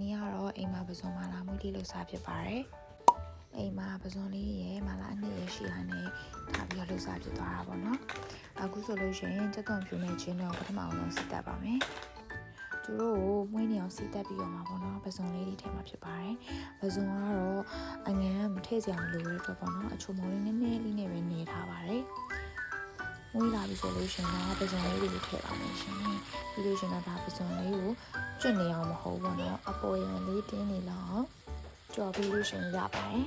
နေ့ကတော့အိမ်မှာပဇွန်မာလာမွေးလေးလို့စားဖြစ်ပါတယ်အိမ်မှာပဇွန်လေးရယ်မာလာအနှစ်ရယ်ရှိတာနဲ့ထားပြီးတော့လှူစားဖြစ်သွားတာပေါ့နော်အခုဆိုလို့ရှိရင်စက်သွန်ဖြူနဲ့ချင်းတော့ပထမအောင်ဆုံးစစ်တက်ပါမယ်သူတို့ကိုမွေးနေအောင်စီးတက်ပြီးတော့မှာပေါ့နော်ပဇွန်လေးတွေထဲမှာဖြစ်ပါတယ်ပဇွန်ကတော့အငန်းမထည့်စရာမလိုတဲ့အတွက်ပေါ့နော်အချိုမော်လေးနည်းနည်းလေးနဲ့ပဲနေထားပါတယ်မွေးလာပြီဆိုလို့ရှိရင်တော့ပဇွန်လေးတွေထည့်ပါမယ်ရှင်ပြီးလို့ရှိရင်တော့ဒါပဇွန်လေးကိုကျွတ်နေအောင်မဟုတ်ဘူးเนาะအပေါ်ရံလေးတင်းနေလောက်ကြော်ပြီးလို့ရှိရင်ရပါတယ်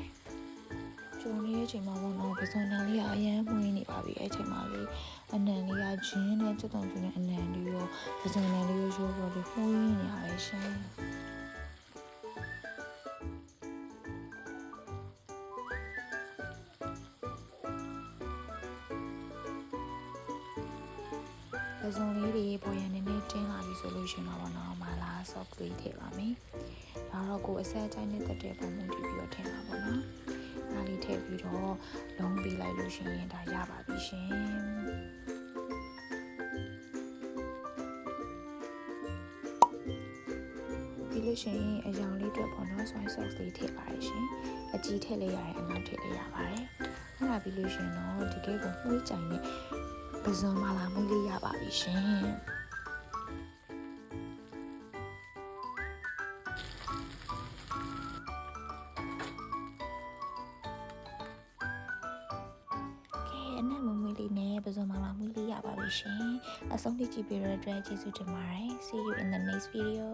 ကျုံနေတဲ့အချိန်မှာပေါ့နော်ပဇွန်နံလေးကအရန်မွေးနေပါပြီအဲ့ချိန်မှာလေးအနံလေးကဂျင်းနဲ့ကျွတ်တုံကျွန်းနဲ့အနံလေးရောပဇွန်နံလေးရောရိုးရိုးလေးမွေးနေရပဲရှင် ပဇွန်လေးတွေပေါ်ရံနေနေတင်းလာပြီဆိုလို့ရှိရင်တော့ပေါ့နော်မာလာ soft လေးထည့်ပါမယ်ဒါတော့ကိုယ်အဆက်အချိုင်းနဲ့တက်တဲ့ပုံမှန်တည်ပြီးတော့ထည့်ပါပေါ့နော်အားလေးထည့်ပြီးတော့လုံးပေးလိုက်လို့ရှိရင်ဒါရပါပြီရှင်ပြီးလို့ရှိရင်အယောင်လေးအတွက်ပေါ့နော် soy sauce လေးထည့်ပါတယ်ရှင်အကြီးထည့်လိုက်ရတယ်အနောက်ထည့်လိုက်ရပါတယ် အဲ့ဒါပြီးလို့ရှိရင်တော့ဒီကိကိုမှုကြိုင်နဲ့ပဇွန်မာလာမှုလေးရပါပြီရှင်ကဲအနက်မမွေးလေးနဲ့ပဇွန်မာလာမွေးလေးရပါပြီရှင်အဆုံးထိကြည့်ပြီးရတဲ့အတွက်ကျေးဇူးတင်ပါတယ် see you in the next video